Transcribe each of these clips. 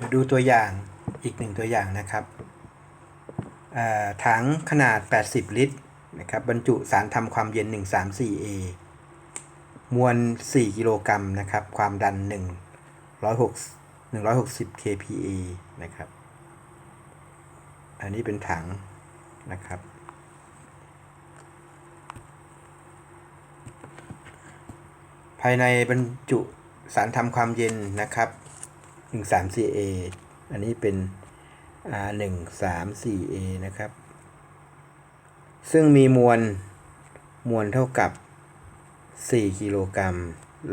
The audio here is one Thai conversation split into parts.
มาดูตัวอย่างอีกหนึ่งตัวอย่างนะครับถังขนาด 80 ลิตรนะครับบรรจุสารทำความเย็น 134A มวล 4 กิโลกรัมนะครับ ความดัน 106 160 kPa นะครับ อันนี้เป็นถังนะครับ ภายในบรรจุสารทำความเย็นนะครับ 134A อันนี้เป็น R 134A นะครับ ซึ่งมีมวลมวลเท่ากับ 4 กิโลกรัม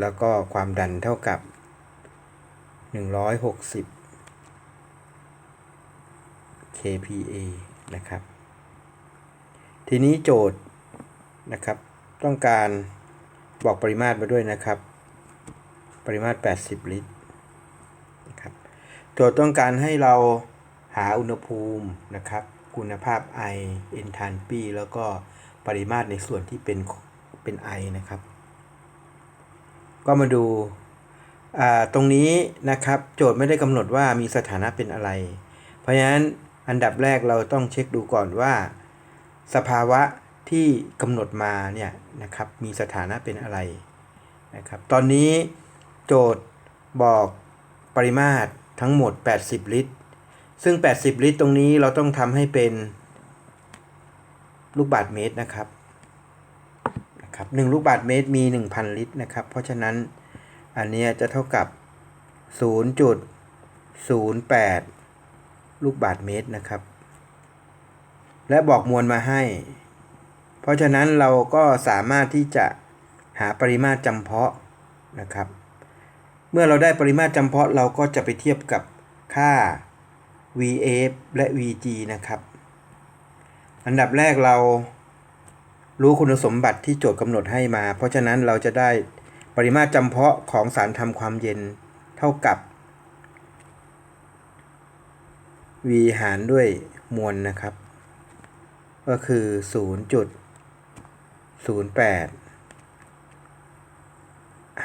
แล้วก็ความดันเท่ากับ 160 kPa นะครับ ทีนี้โจทย์นะครับ ต้องการบอกปริมาตรมาด้วยนะครับ ปริมาตร 80 ลิตร โจทย์ต้องการให้เราหาอุณหภูมินะครับ คุณภาพไอเอนทานปีแล้วก็ปริมาตรในส่วนที่เป็นเป็นไอนะครับ ก็มาดูตรงนี้นะครับโจทย์ไม่ได้กำหนดว่ามีสถานะเป็นอะไร เพราะฉะนั้นอันดับแรกเราต้องเช็คดูก่อนว่า สภาวะที่กำหนดมาเนี่ยนะครับมีสถานะเป็นอะไรนะครับ ตอนนี้โจทย์บอกปริมาตร ทั้งหมด 80 ลิตร ซึ่ง 80 ลิตรตรงนี้เราต้องทำให้เป็นลูกบาศก์เมตรนะครับนะครับ1ลูกบาศก์เมตรมี 1,000 ลิตรนะครับ เพราะฉะนั้นอันเนี้ยจะเท่ากับ 0.08 ลูกบาศก์เมตรนะครับ และบอกมวลมาให้ เพราะฉะนั้นเราก็สามารถที่จะหาปริมาตรจำเพาะนะครับ เมื่อเราได้ปริมาตรจำเพาะเราก็จะไปเทียบกับค่า VF และ VG นะครับ อันดับแรกเรารู้คุณสมบัติที่โจทย์กำหนดให้มา เพราะฉะนั้นเราจะได้ปริมาตรจำเพาะของสารทำความเย็นเท่ากับ V หารด้วยมวลนะครับ ก็คือ 0.08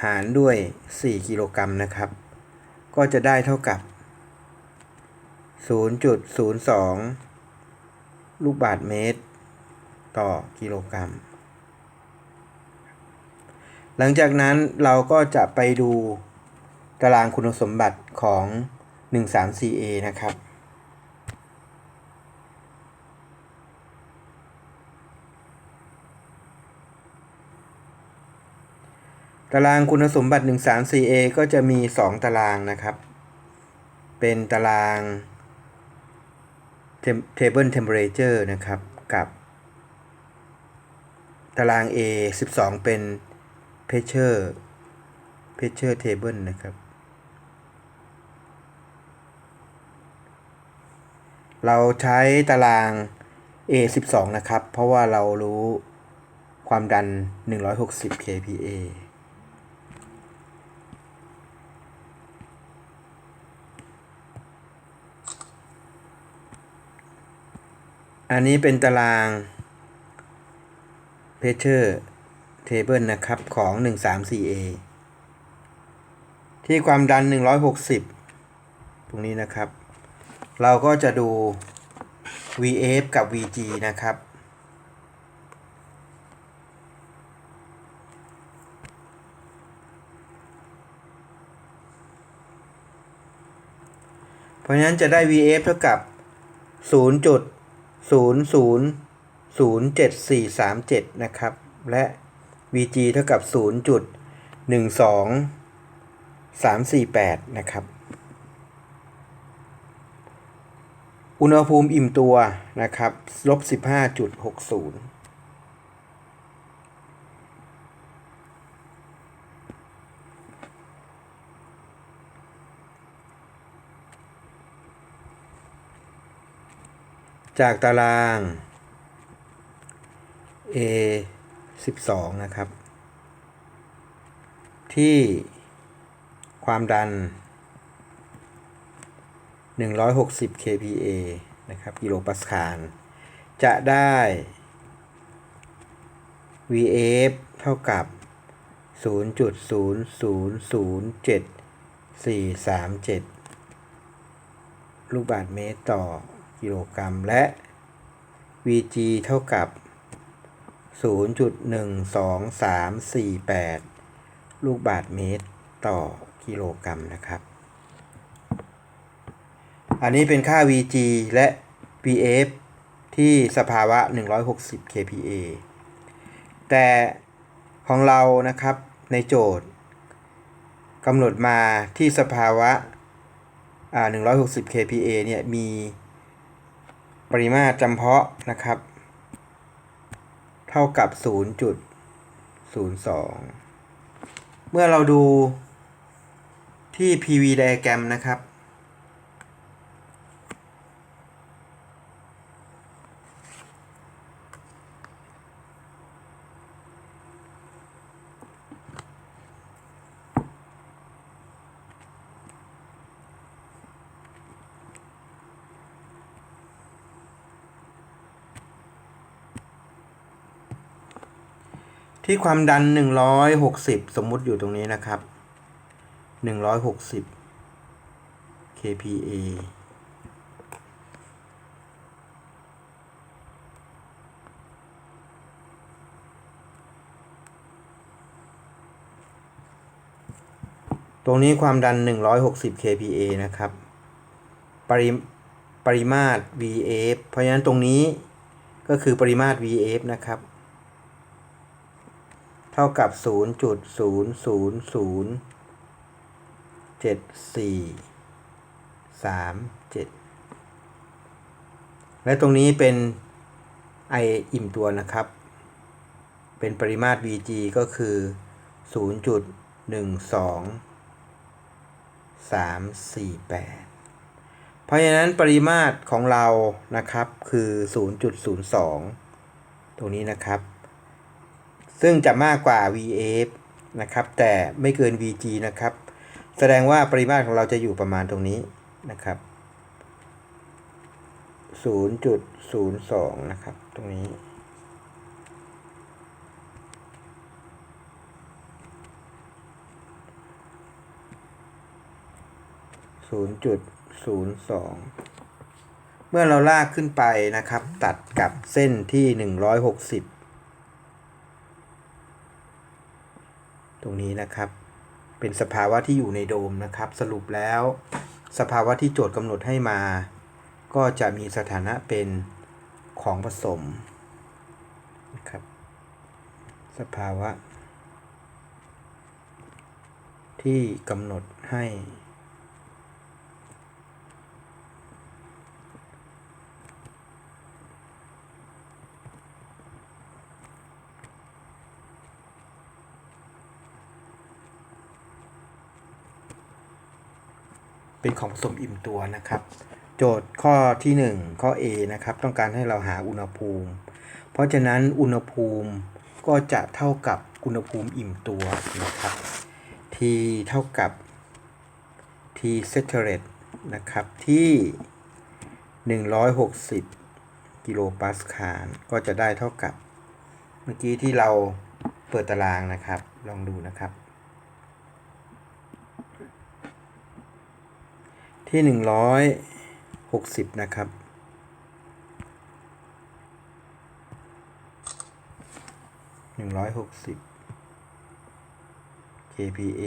หารด้วย 4 กิโลกรัมนะครับ ก็จะได้เท่ากับ 0.02 ลูกบาศก์เมตร ต่อกิโลกรัม หลังจากนั้นเราก็จะไปดูตารางคุณสมบัติของ 134A นะครับ ตารางคุณสมบัติ 134A ก็จะมี 2 ตารางนะครับ เป็นตาราง table Temperature นะครับ กับ ตาราง A 12 เป็น Pressure Pressure Table นะครับ เราใช้ตาราง A 12นะครับ เพราะว่าเรารู้ความดัน 160 kPa อันนี้เป็นตาราง Pressure Table นะครับ ของ 134A ที่ความดัน 160 ตรงนี้นะครับ เราก็จะดู VF กับ VG นะครับ เพราะฉะนั้นจะได้ VF เท่ากับ 0.000737 นะครับ และ VG เท่ากับ 0.12348 นะครับ อุณหภูมิอิ่มตัวนะครับลบ15.60 จากตาราง A 12 นะครับ ที่ความดัน 160 kPa นะครับกิโลปาสคาล จะได้ VF เท่ากับ 0.0007 437 ลูกบาศก์เมตรต่อ กิโลกรัม และ Vg เท่ากับ 0.12348 ลูกบาศก์เมตรต่อกิโลกรัมนะครับ อันนี้เป็นค่า Vg และ Vf ที่สภาวะ 160 kPa แต่ของเรานะครับในโจทย์กำหนดมาที่สภาวะอ่า160 kPa เนี่ยมี ปริมาตรจำเพาะนะครับ เท่ากับ 0.02 เมื่อเราดูที่ PV diagram นะครับ ที่ความดัน 160 สมมุติอยู่ตรงนี้นะครับ 160 kPa ตรงนี้ความดัน 160 kPa นะครับ ปริปริมาตร VF เพราะฉะนั้นตรงนี้ก็คือปริมาตร VF นะครับ เท่ากับ 0.0007437 และตรงนี้เป็น I อิ่มตัวนะครับ เป็นปริมาตร Vg ก็คือ 0.12348 เพราะฉะนั้นปริมาตรของเรานะครับคือ 0.02 ตรงนี้นะครับ ซึ่งจะมากกว่า VF นะครับแต่ไม่เกิน VG นะครับ แสดงว่าปริมาตรของเราจะอยู่ประมาณตรงนี้นะครับ 0.02 นะครับ ตรงนี้ 0.02 เมื่อเราลากขึ้นไปนะครับ ตัดกับเส้นที่ 160 ตรงนี้นะครับ เป็นสภาวะที่อยู่ในโดมนะครับ สรุปแล้ว สภาวะที่โจทย์กำหนดให้มา ก็จะมีสถานะเป็นของผสมนะครับสภาวะ ที่กำหนดให้ เป็นของผสมอิ่มตัวนะครับ โจทย์ข้อที่ 1 ข้อ A นะครับต้องการให้เราหาอุณหภูมิ เพราะฉะนั้นอุณหภูมิก็จะเท่ากับอุณหภูมิอิ่มตัวนะครับ T เท่ากับ T saturate นะครับที่ 160 กิโลปาสคาลก็จะได้เท่ากับ เมื่อกี้ที่เราเปิดตารางนะครับ ลองดูนะครับ ที่หนึ่งร้อยหกสิบนะครับหนึ่งร้อยหกสิบ kPa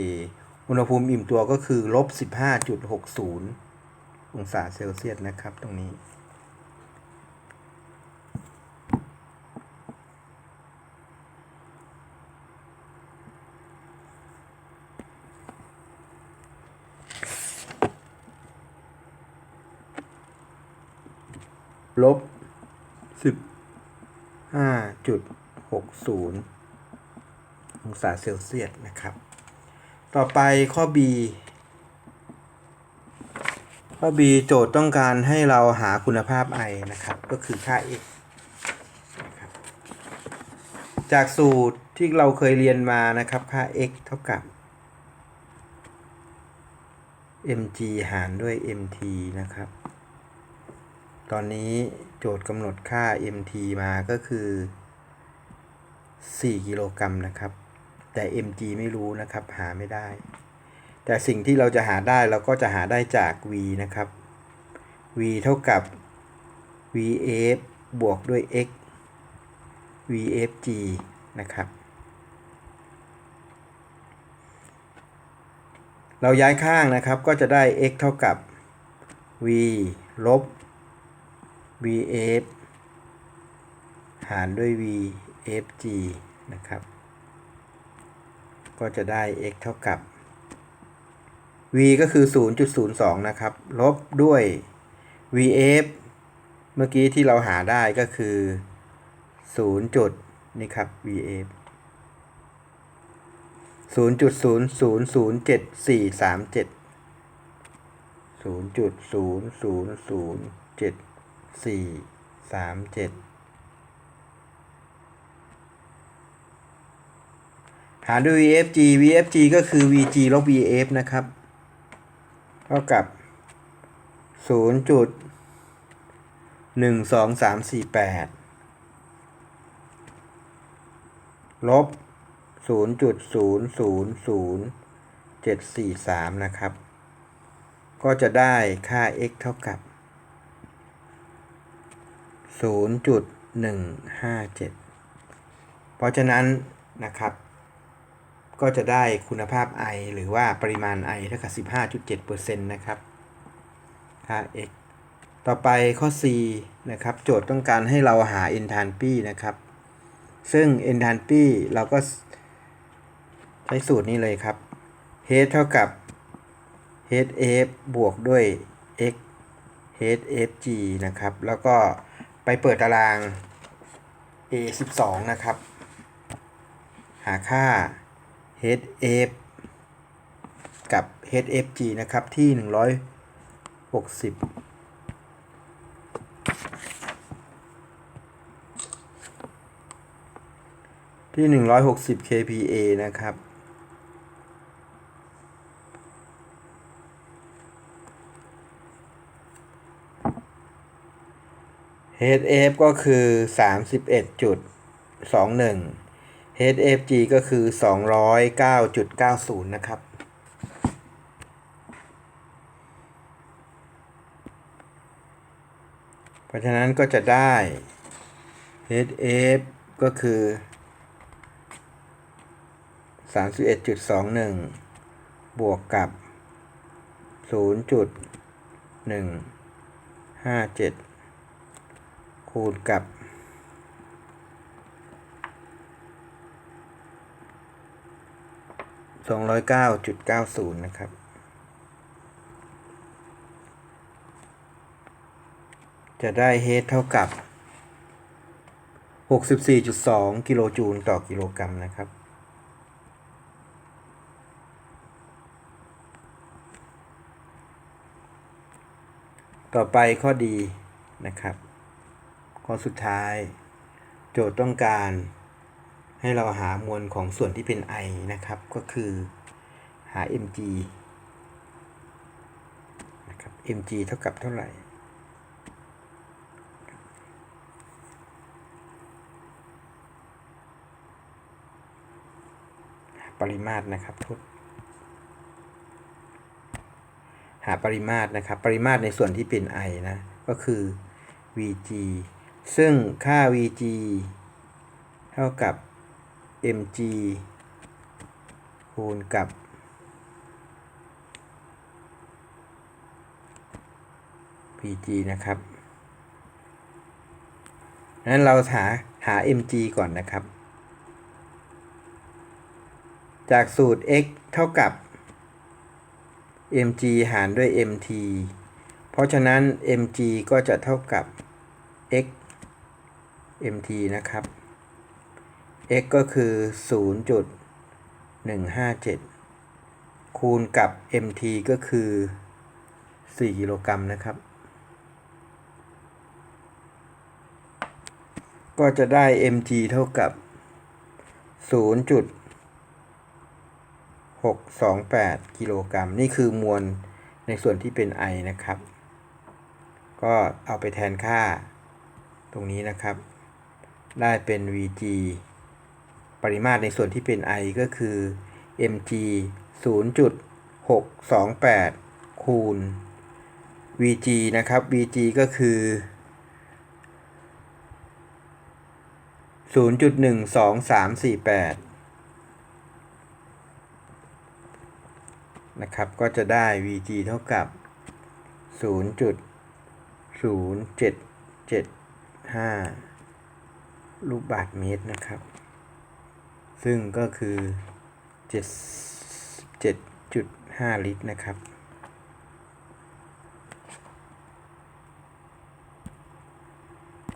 อุณหภูมิอิ่มตัวก็คือลบสิบห้าจุดหกศูนย์องศาเซลเซียสนะครับตรงนี้ ลบสิบห้าจุดหกศูนย์องศาเซลเซียสนะครับ ต่อไปข้อ B ข้อ B โจทย์ต้องการให้เราหาคุณภาพไอนะครับ ก็คือค่า x นะครับจากสูตรที่เราเคยเรียนมานะครับ ค่า x เท่ากับ mg หารด้วย mt นะครับ ตอนนี้โจทย์กำหนดค่า mt มาก็คือ 4 กิโลกรัมนะครับ แต่ mg ไม่รู้นะครับ หาไม่ได้ แต่สิ่งที่เราจะหาได้เราก็จะหาได้จาก v นะครับ v เท่ากับ vf บวกด้วย x vfg นะครับเราย้ายข้างนะครับก็จะได้ x เท่ากับ v ลบ vf หารด้วย vfg นะครับ ก็จะได้ x เท่ากับ v ก็คือ 0.02 นะครับ ลบด้วย vf เมื่อกี้ที่เราหาได้ก็คือ 0 จุดนี่ครับ vf 0.000747 0.000747หารด้วย VFG VFG ก็คือ VG ลบ VF นะครับ เท่ากับ0จุดหนึ่งสองสามสี่แปดลบศูนย์จุดศูนย์ศูนย์ศูนย์เจ็ดสี่สามนะครับ ก็จะได้ค่า x เท่ากับ ศูนย์จุดหนึ่งห้าเจ็ดเพราะฉะนั้นนะครับ ก็จะได้คุณภาพ I หรือว่าปริมาณ I เท่ากับ15.7%นะครับค่า x ต่อไปข้อ C นะครับ โจทย์ต้องการให้เราหา enthalpy นะครับ ซึ่ง enthalpy เราก็ใช้สูตรนี้เลยครับ h เท่ากับ hf บวกด้วย x hfg นะครับ แล้วก็ ไปเปิดตาราง a 12นะครับ หาค่า hf กับ hfg นะครับที่ 160ที่ 160 kPa นะครับ HF ก็คือ 31.21 HFG ก็คือ 209.90 นะครับ เพราะฉะนั้นก็จะได้ HF ก็คือ 31.21 บวกกับ 0.157 คูณกับ 209.90 นะครับ จะได้เฮดเท่ากับ 64.2 กิโลจูลต่อกิโลกรัมนะครับต่อไปข้อดีนะครับ ข้อสุดท้าย โจทย์ต้องการให้เราหามวลของส่วนที่เป็น I นะครับ ก็คือหา mg นะครับ mg เท่ากับเท่าไหร่ ปริมาตรนะครับทุกหาปริมาตรนะครับ ปริมาตรในส่วนที่เป็น I นะ ก็คือ Vg ซึ่งค่า Vg เท่ากับ mg คูณกับ pg นะครับนั้นเราหาหา mg ก่อนนะครับ จากสูตร x เท่ากับ mg หารด้วย mt เพราะฉะนั้น mg ก็จะเท่ากับ x mt นะครับ x ก็คือ 0.157 คูณกับ mt ก็คือ 4 กิโลกรัมนะครับ ก็จะได้ mg เท่ากับ 0.628 กิโลกรัม นี่คือมวลในส่วนที่เป็น I นะครับ ก็เอาไปแทนค่าตรงนี้นะครับ ได้เป็น Vg ปริมาตรในส่วนที่เป็น I ก็คือ mg 0.628 คูณ VG นะครับ VG ก็คือ 0.12348 นะครับ ก็จะได้ VG เท่ากับ 0.0775 ลูกบาทเมตรนะครับ ซึ่งก็คือ77.5ลิตรนะครับ